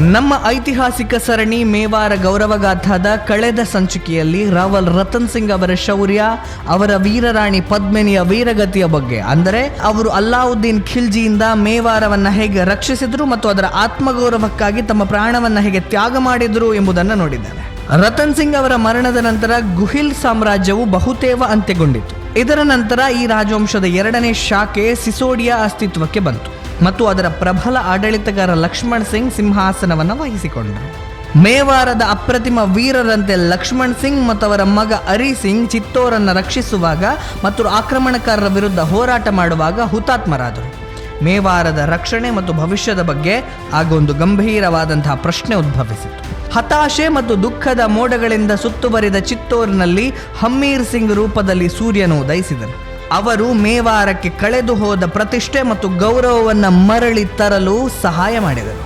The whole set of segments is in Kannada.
ನಮ್ಮ ಐತಿಹಾಸಿಕ ಸರಣಿ ಮೇವಾರ ಗೌರವಗಾಥಾದ ಕಳೆದ ಸಂಚಿಕೆಯಲ್ಲಿ ರಾವಲ್ ರತನ್ ಸಿಂಗ್ ಅವರ ಶೌರ್ಯ, ಅವರ ವೀರರಾಣಿ ಪದ್ಮಿನಿಯ ವೀರಗತಿಯ ಬಗ್ಗೆ. ಅಂದರೆ ಅವರು ಅಲ್ಲಾವುದ್ದೀನ್ ಖಿಲ್ಜಿಯಿಂದ ಮೇವಾರವನ್ನ ಹೇಗೆ ರಕ್ಷಿಸಿದ್ರು ಮತ್ತು ಅದರ ಆತ್ಮಗೌರವಕ್ಕಾಗಿ ತಮ್ಮ ಪ್ರಾಣವನ್ನ ಹೇಗೆ ತ್ಯಾಗ ಮಾಡಿದ್ರು ಎಂಬುದನ್ನು ನೋಡಿದ್ದೇವೆ. ರತನ್ ಸಿಂಗ್ ಅವರ ಮರಣದ ನಂತರ ಗುಹಿಲ್ ಸಾಮ್ರಾಜ್ಯವು ಬಹುತೇವ ಅಂತ್ಯಗೊಂಡಿತು. ಇದರ ನಂತರ ಈ ರಾಜವಂಶದ ಎರಡನೇ ಶಾಖೆ ಸಿಸೋಡಿಯಾ ಅಸ್ತಿತ್ವಕ್ಕೆ ಬಂತು. ಮತ್ತು ಅದರ ಪ್ರಬಲ ಆಡಳಿತಗಾರ ಲಕ್ಷ್ಮಣ್ ಸಿಂಗ್ ಸಿಂಹಾಸನವನ್ನು ವಹಿಸಿಕೊಂಡರು ಮೇವಾರದ ಅಪ್ರತಿಮ ವೀರರಂತೆ ಲಕ್ಷ್ಮಣ್ ಸಿಂಗ್ ಮತ್ತು ಅವರ ಮಗ ಅರಿ ಸಿಂಗ್ ಚಿತ್ತೋರನ್ನು ರಕ್ಷಿಸುವಾಗ ಮತ್ತು ಆಕ್ರಮಣಕಾರರ ವಿರುದ್ಧ ಹೋರಾಟ ಮಾಡುವಾಗ ಹುತಾತ್ಮರಾದರು. ಮೇವಾರದ ರಕ್ಷಣೆ ಮತ್ತು ಭವಿಷ್ಯದ ಬಗ್ಗೆ ಆಗೊಂದು ಗಂಭೀರವಾದಂತಹ ಪ್ರಶ್ನೆ ಉದ್ಭವಿಸಿತು. ಹತಾಶೆ ಮತ್ತು ದುಃಖದ ಮೋಡಗಳಿಂದ ಸುತ್ತುವರಿದ ಚಿತ್ತೋರ್ನಲ್ಲಿ ಹಮ್ಮೀರ್ ಸಿಂಗ್ ರೂಪದಲ್ಲಿ ಸೂರ್ಯನು ಉದಯಿಸಿದನು. ಅವರು ಮೇವಾರಕ್ಕೆ ಕಳೆದು ಹೋದ ಪ್ರತಿಷ್ಠೆ ಮತ್ತು ಗೌರವವನ್ನು ಮರಳಿ ತರಲು ಸಹಾಯ ಮಾಡಿದರು.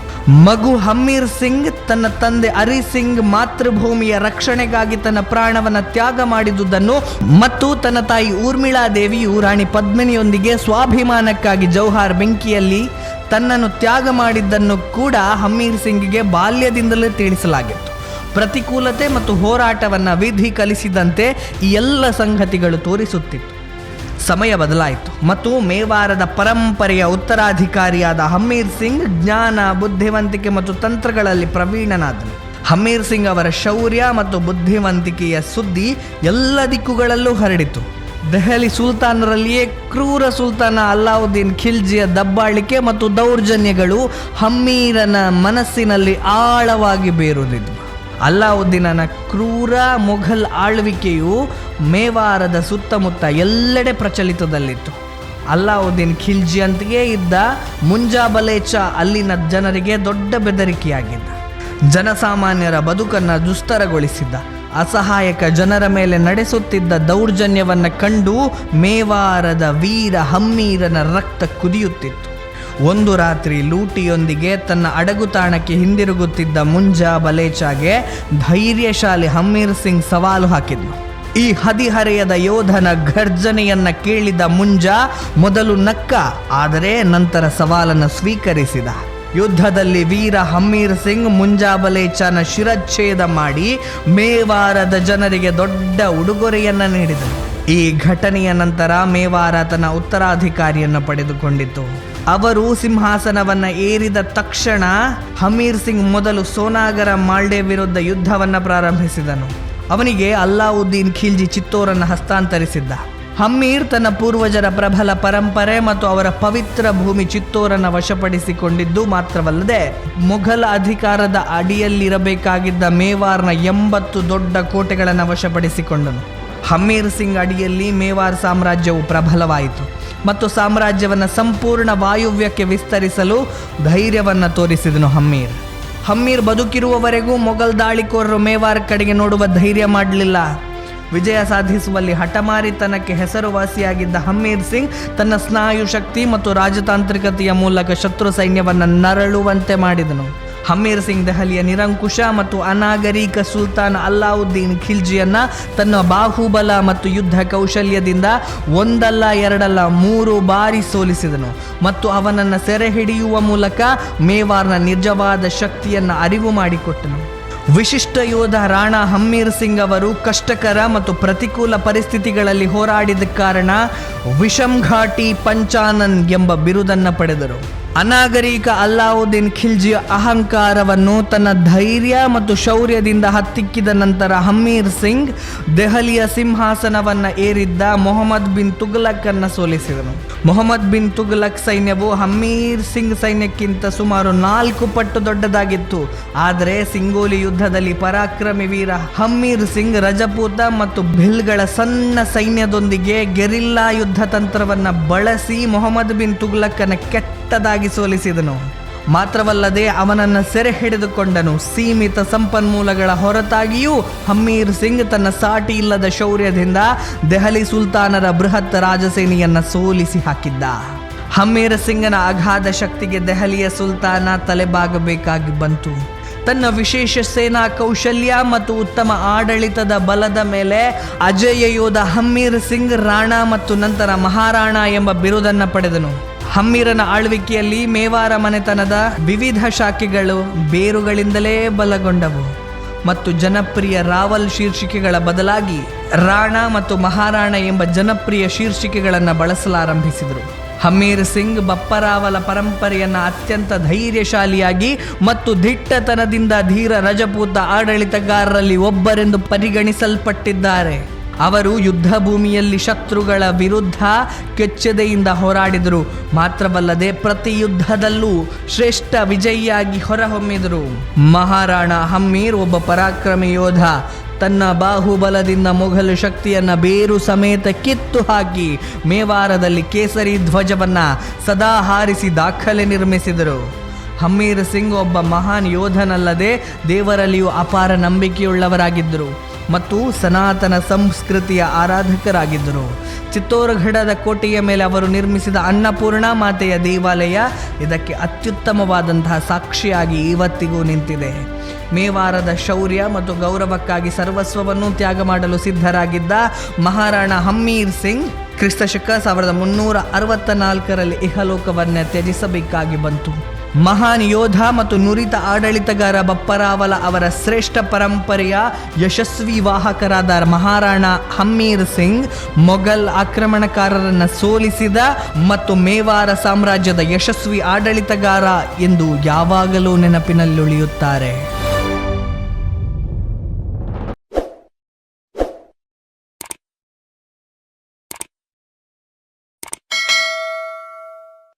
ಮಗು ಹಮ್ಮೀರ್ ಸಿಂಗ್ ತನ್ನ ತಂದೆ ಅರಿ ಸಿಂಗ್ ಮಾತೃಭೂಮಿಯ ರಕ್ಷಣೆಗಾಗಿ ತನ್ನ ಪ್ರಾಣವನ್ನು ತ್ಯಾಗ ಮಾಡಿದುದನ್ನು ಮತ್ತು ತನ್ನ ತಾಯಿ ಊರ್ಮಿಳಾ ದೇವಿಯು ರಾಣಿ ಪದ್ಮಿನಿಯೊಂದಿಗೆ ಸ್ವಾಭಿಮಾನಕ್ಕಾಗಿ ಜೌಹಾರ್ ಬೆಂಕಿಯಲ್ಲಿ ತನ್ನನ್ನು ತ್ಯಾಗ ಮಾಡಿದ್ದನ್ನು ಕೂಡ ಹಮ್ಮೀರ್ ಸಿಂಗ್ಗೆ ಬಾಲ್ಯದಿಂದಲೇ ತಿಳಿಸಲಾಗಿತ್ತು. ಪ್ರತಿಕೂಲತೆ ಮತ್ತು ಹೋರಾಟವನ್ನು ವಿಧಿ ಕಲಿಸಿದಂತೆ ಈ ಎಲ್ಲ ಸಂಗತಿಗಳು ತೋರಿಸುತ್ತಿತ್ತು. ಸಮಯ ಬದಲಾಯಿತು. ಮತ್ತು ಮೇವಾರದ ಪರಂಪರೆಯ ಉತ್ತರಾಧಿಕಾರಿಯಾದ ಹಮ್ಮೀರ್ ಸಿಂಗ್ ಜ್ಞಾನ, ಬುದ್ಧಿವಂತಿಕೆ ಮತ್ತು ತಂತ್ರಗಳಲ್ಲಿ ಪ್ರವೀಣನಾದನು. ಹಮ್ಮೀರ್ ಸಿಂಗ್ ಅವರ ಶೌರ್ಯ ಮತ್ತು ಬುದ್ಧಿವಂತಿಕೆಯ ಸುದ್ದಿ ಎಲ್ಲ ದಿಕ್ಕುಗಳಲ್ಲೂ ಹರಡಿತು. ದೆಹಲಿ ಸುಲ್ತಾನರಲ್ಲಿಯೇ ಕ್ರೂರ ಸುಲ್ತಾನ ಅಲ್ಲಾವುದ್ದೀನ್ ಖಿಲ್ಜಿಯ ದಬ್ಬಾಳಿಕೆ ಮತ್ತು ದೌರ್ಜನ್ಯಗಳು ಹಮ್ಮೀರನ ಮನಸ್ಸಿನಲ್ಲಿ ಆಳವಾಗಿ ಬೇರುದಿದ್ವು ಅಲ್ಲಾವುದ್ದೀನನ ಕ್ರೂರ ಮೊಘಲ್ ಆಳ್ವಿಕೆಯು ಮೇವಾರದ ಸುತ್ತಮುತ್ತ ಎಲ್ಲೆಡೆ ಪ್ರಚಲಿತದಲ್ಲಿತ್ತು. ಅಲ್ಲಾವುದ್ದೀನ್ ಖಿಲ್ಜಿಯಂತೆಯೇ ಇದ್ದ ಮುಂಜಾಬಲೇಚ ಅಲ್ಲಿನ ಜನರಿಗೆ ದೊಡ್ಡ ಬೆದರಿಕೆಯಾಗಿದ್ದ. ಜನಸಾಮಾನ್ಯರ ಬದುಕನ್ನು ದುಸ್ತರಗೊಳಿಸಿದ್ದ. ಅಸಹಾಯಕ ಜನರ ಮೇಲೆ ನಡೆಸುತ್ತಿದ್ದ ದೌರ್ಜನ್ಯವನ್ನು ಕಂಡು ಮೇವಾರದ ವೀರ ಹಮ್ಮೀರನ ರಕ್ತ ಕುದಿಯುತ್ತಿತ್ತು. ಒಂದು ರಾತ್ರಿ ಲೂಟಿಯೊಂದಿಗೆ ತನ್ನ ಅಡಗುತಾಣಕ್ಕೆ ಹಿಂದಿರುಗುತ್ತಿದ್ದ ಮುಂಜಾ ಬಲೇಚಾಗೆ ಧೈರ್ಯಶಾಲಿ ಹಮ್ಮೀರ್ ಸಿಂಗ್ ಸವಾಲು ಹಾಕಿದ್ನು ಈ ಹದಿಹರೆಯದ ಯೋಧನ ಘರ್ಜನೆಯನ್ನ ಕೇಳಿದ ಮುಂಜಾ ಮೊದಲು ನಕ್ಕ, ಆದರೆ ನಂತರ ಸವಾಲನ್ನು ಸ್ವೀಕರಿಸಿದ. ಯುದ್ಧದಲ್ಲಿ ವೀರ ಹಮ್ಮೀರ್ ಸಿಂಗ್ ಮುಂಜಾಬಲೇಚನ ಶಿರಚ್ಛೇದ ಮಾಡಿ ಮೇವಾರದ ಜನರಿಗೆ ದೊಡ್ಡ ಉಡುಗೊರೆಯನ್ನು ನೀಡಿದರು. ಈ ಘಟನೆಯ ನಂತರ ಮೇವಾರ ತನ್ನ ಉತ್ತರಾಧಿಕಾರಿಯನ್ನು ಪಡೆದುಕೊಂಡಿತು. ಅವರು ಸಿಂಹಾಸನವನ್ನ ಏರಿದ ತಕ್ಷಣ ಹಮೀರ್ ಸಿಂಗ್ ಮೊದಲು ಸೋನಾಗರ ಮಾಲ್ಡೆ ವಿರುದ್ಧ ಯುದ್ಧವನ್ನ ಪ್ರಾರಂಭಿಸಿದನು. ಅವನಿಗೆ ಅಲ್ಲಾವುದ್ದೀನ್ ಖಿಲ್ಜಿ ಚಿತ್ತೋರನ್ನು ಹಸ್ತಾಂತರಿಸಿದ್ದ. ಹಮ್ಮೀರ್ ತನ್ನ ಪೂರ್ವಜರ ಪ್ರಬಲ ಪರಂಪರೆ ಮತ್ತು ಅವರ ಪವಿತ್ರ ಭೂಮಿ ಚಿತ್ತೋರನ್ನು ವಶಪಡಿಸಿಕೊಂಡಿದ್ದು ಮಾತ್ರವಲ್ಲದೆ ಮೊಘಲ್ ಅಧಿಕಾರದ ಅಡಿಯಲ್ಲಿರಬೇಕಾಗಿದ್ದ ಮೇವಾರ್ನ ಎಂಬತ್ತು ದೊಡ್ಡ ಕೋಟೆಗಳನ್ನು ವಶಪಡಿಸಿಕೊಂಡನು. ಹಮ್ಮೀರ್ ಸಿಂಗ್ ಅಡಿಯಲ್ಲಿ ಮೇವಾರ್ ಸಾಮ್ರಾಜ್ಯವು ಪ್ರಬಲವಾಯಿತು ಮತ್ತು ಸಾಮ್ರಾಜ್ಯವನ್ನು ಸಂಪೂರ್ಣ ವಾಯುವ್ಯಕ್ಕೆ ವಿಸ್ತರಿಸಲು ಧೈರ್ಯವನ್ನು ತೋರಿಸಿದನು ಹಮ್ಮೀರ್ ಹಮ್ಮೀರ್ ಬದುಕಿರುವವರೆಗೂ ಮೊಘಲ್ ದಾಳಿಕೋರರು ಮೇವಾರ್ ಕಡೆಗೆ ನೋಡುವ ಧೈರ್ಯ ಮಾಡಲಿಲ್ಲ. ವಿಜಯ ಸಾಧಿಸುವಲ್ಲಿ ಹಠಮಾರಿತನಕ್ಕೆ ಹೆಸರುವಾಸಿಯಾಗಿದ್ದ ಹಮ್ಮೀರ್ ಸಿಂಗ್ ತನ್ನ ಸ್ನಾಯು ಶಕ್ತಿ ಮತ್ತು ರಾಜತಾಂತ್ರಿಕತೆಯ ಮೂಲಕ ಶತ್ರು ಸೈನ್ಯವನ್ನು ನರಳುವಂತೆ ಮಾಡಿದನು. ಹಮ್ಮೀರ್ ಸಿಂಗ್ ದೆಹಲಿಯ ನಿರಂಕುಶ ಮತ್ತು ಅನಾಗರಿಕ ಸುಲ್ತಾನ್ ಅಲ್ಲಾವುದ್ದೀನ್ ಖಿಲ್ಜಿಯನ್ನ ತನ್ನ ಬಾಹುಬಲ ಮತ್ತು ಯುದ್ಧ ಕೌಶಲ್ಯದಿಂದ ಒಂದಲ್ಲ ಎರಡಲ್ಲ ಮೂರು ಬಾರಿ ಸೋಲಿಸಿದನು ಮತ್ತು ಅವನನ್ನು ಸೆರೆ ಹಿಡಿಯುವ ಮೂಲಕ ಮೇವಾರ್ನ ನಿಜವಾದ ಶಕ್ತಿಯನ್ನು ಅರಿವು ಮಾಡಿಕೊಟ್ಟನು. ವಿಶಿಷ್ಟ ಯೋಧ ರಾಣಾ ಹಮ್ಮೀರ್ ಸಿಂಗ್ ಅವರು ಕಷ್ಟಕರ ಮತ್ತು ಪ್ರತಿಕೂಲ ಪರಿಸ್ಥಿತಿಗಳಲ್ಲಿ ಹೋರಾಡಿದ ಕಾರಣ ವಿಷಂಘಾಟಿ ಘಾಟಿ ಪಂಚಾನನ್ ಎಂಬ ಬಿರುದನ್ನು ಪಡೆದರು. ಅನಾಗರಿಕ ಅಲ್ಲಾವುದ್ದೀನ್ ಖಿಲ್ಜಿಯ ಅಹಂಕಾರವನ್ನು ತನ್ನ ಧೈರ್ಯ ಮತ್ತು ಶೌರ್ಯದಿಂದ ಹತ್ತಿಕ್ಕಿದ ನಂತರ ಹಮ್ಮೀರ್ ಸಿಂಗ್ ದೆಹಲಿಯ ಸಿಂಹಾಸನವನ್ನು ಏರಿದ್ದ ಮೊಹಮ್ಮದ್ ಬಿನ್ ತುಗ್ಲಕ್ ಅನ್ನು ಸೋಲಿಸಿದನು. ಮೊಹಮ್ಮದ್ ಬಿನ್ ತುಗ್ಲಕ್ ಸೈನ್ಯವು ಹಮ್ಮೀರ್ ಸಿಂಗ್ ಸೈನ್ಯಕ್ಕಿಂತ ಸುಮಾರು ನಾಲ್ಕು ಪಟ್ಟು ದೊಡ್ಡದಾಗಿತ್ತು. ಆದರೆ ಸಿಂಗೋಲಿ ಯುದ್ಧದಲ್ಲಿ ಪರಾಕ್ರಮಿ ವೀರ ಹಮ್ಮೀರ್ ಸಿಂಗ್ ರಜಪೂತ ಮತ್ತು ಭಿಲ್ಗಳ ಸಣ್ಣ ಸೈನ್ಯದೊಂದಿಗೆ ಗೆರಿಲ್ಲಾ ಯುದ್ಧ ತಂತ್ರವನ್ನು ಬಳಸಿ ಮೊಹಮ್ಮದ್ ಬಿನ್ ತುಗ್ಲಕ್ಕನ ಕೆಟ್ಟದಾಗಿ ಸೋಲಿಸಿದನು. ಮಾತ್ರವಲ್ಲದೆ ಅವನನ್ನು ಸೆರೆ ಹಿಡಿದುಕೊಂಡನು. ಸೀಮಿತ ಸಂಪನ್ಮೂಲಗಳ ಹೊರತಾಗಿಯೂ ಹಮ್ಮೀರ್ ಸಿಂಗ್ ತನ್ನ ಸಾಟಿ ಇಲ್ಲದ ಶೌರ್ಯದಿಂದ ದೆಹಲಿ ಸುಲ್ತಾನರ ಬೃಹತ್ ರಾಜಸೇನೆಯನ್ನ ಸೋಲಿಸಿ ಹಾಕಿದ್ದ. ಹಮ್ಮೀರ್ ಸಿಂಗನ ಅಗಾಧ ಶಕ್ತಿಗೆ ದೆಹಲಿಯ ಸುಲ್ತಾನ ತಲೆಬಾಗಬೇಕಾಗಿ ಬಂತು. ತನ್ನ ವಿಶೇಷ ಸೇನಾ ಕೌಶಲ್ಯ ಮತ್ತು ಉತ್ತಮ ಆಡಳಿತದ ಬಲದ ಮೇಲೆ ಅಜೇಯ ಯೋಧ ಹಮ್ಮೀರ್ ಸಿಂಗ್ ರಾಣಾ ಮತ್ತು ನಂತರ ಮಹಾರಾಣಾ ಎಂಬ ಬಿರುದನ್ನು ಪಡೆದನು. ಹಮ್ಮೀರನ ಆಳ್ವಿಕೆಯಲ್ಲಿ ಮೇವಾರ ಮನೆತನದ ವಿವಿಧ ಶಾಖೆಗಳು ಬೇರುಗಳಿಂದಲೇ ಬಲಗೊಂಡವು ಮತ್ತು ಜನಪ್ರಿಯ ರಾವಲ್ ಶೀರ್ಷಿಕೆಗಳ ಬದಲಾಗಿ ರಾಣ ಮತ್ತು ಮಹಾರಾಣ ಎಂಬ ಜನಪ್ರಿಯ ಶೀರ್ಷಿಕೆಗಳನ್ನು ಬಳಸಲಾರಂಭಿಸಿದರು. ಹಮ್ಮೀರ್ ಸಿಂಗ್ ಬಪ್ಪರಾವಲ ಪರಂಪರೆಯನ್ನು ಅತ್ಯಂತ ಧೈರ್ಯಶಾಲಿಯಾಗಿ ಮತ್ತು ದಿಟ್ಟತನದಿಂದ ಧೀರ ರಜಪೂತ ಆಡಳಿತಗಾರರಲ್ಲಿ ಒಬ್ಬರೆಂದು ಪರಿಗಣಿಸಲ್ಪಟ್ಟಿದ್ದಾರೆ. ಅವರು ಯುದ್ಧ ಭೂಮಿಯಲ್ಲಿ ಶತ್ರುಗಳ ವಿರುದ್ಧ ಕೆಚ್ಚದೆಯಿಂದ ಹೋರಾಡಿದರು. ಮಾತ್ರವಲ್ಲದೆ ಪ್ರತಿ ಯುದ್ಧದಲ್ಲೂ ಶ್ರೇಷ್ಠ ವಿಜಯಿಯಾಗಿ ಹೊರಹೊಮ್ಮಿದರು. ಮಹಾರಾಣ ಹಮ್ಮೀರ್ ಒಬ್ಬ ಪರಾಕ್ರಮಿ ಯೋಧ. ತನ್ನ ಬಾಹುಬಲದಿಂದ ಮೊಘಲು ಶಕ್ತಿಯನ್ನು ಬೇರು ಸಮೇತ ಕಿತ್ತು ಹಾಕಿ ಮೇವಾರದಲ್ಲಿ ಕೇಸರಿ ಧ್ವಜವನ್ನು ಸದಾ ಹಾರಿಸಿ ದಾಖಲೆ ನಿರ್ಮಿಸಿದರು. ಹಮ್ಮೀರ್ ಸಿಂಗ್ ಒಬ್ಬ ಮಹಾನ್ ಯೋಧನಲ್ಲದೆ ದೇವರಲ್ಲಿಯೂ ಅಪಾರ ನಂಬಿಕೆಯುಳ್ಳವರಾಗಿದ್ದರು. ಮತ್ತು ಸನಾತನ ಸಂಸ್ಕೃತಿಯ ಆರಾಧಕರಾಗಿದ್ದರು. ಚಿತ್ತೋರ್ಗಢದ ಕೋಟೆಯ ಮೇಲೆ ಅವರು ನಿರ್ಮಿಸಿದ ಅನ್ನಪೂರ್ಣ ಮಾತೆಯ ದೇವಾಲಯ ಇದಕ್ಕೆ ಅತ್ಯುತ್ತಮವಾದಂತಹ ಸಾಕ್ಷಿಯಾಗಿ ಇವತ್ತಿಗೂ ನಿಂತಿದೆ. ಮೇವಾರದ ಶೌರ್ಯ ಮತ್ತು ಗೌರವಕ್ಕಾಗಿ ಸರ್ವಸ್ವವನ್ನು ತ್ಯಾಗ ಮಾಡಲು ಸಿದ್ಧರಾಗಿದ್ದ ಮಹಾರಾಣ ಹಮ್ಮೀರ್ ಸಿಂಗ್ ಕ್ರಿಸ್ತಶಕ ಸಾವಿರದ ಮುನ್ನೂರ ಅರವತ್ತ ನಾಲ್ಕರಲ್ಲಿ ಇಹಲೋಕವನ್ನು ತ್ಯಜಿಸಬೇಕಾಗಿ ಬಂತು. ಮಹಾನ್ ಯೋಧ ಮತ್ತು ನುರಿತ ಆಡಳಿತಗಾರ ಬಪ್ಪರಾವಲ ಅವರ ಶ್ರೇಷ್ಠ ಪರಂಪರೆಯ ಯಶಸ್ವಿ ವಾಹಕರಾದ ಮಹಾರಾಣ ಹಮ್ಮೀರ್ ಸಿಂಗ್ ಮೊಘಲ್ ಆಕ್ರಮಣಕಾರರನ್ನು ಸೋಲಿಸಿದ ಮತ್ತು ಮೇವಾರ ಸಾಮ್ರಾಜ್ಯದ ಯಶಸ್ವಿ ಆಡಳಿತಗಾರ ಎಂದು ಯಾವಾಗಲೂ ನೆನಪಿನಲ್ಲುಳಿಯುತ್ತಾರೆ.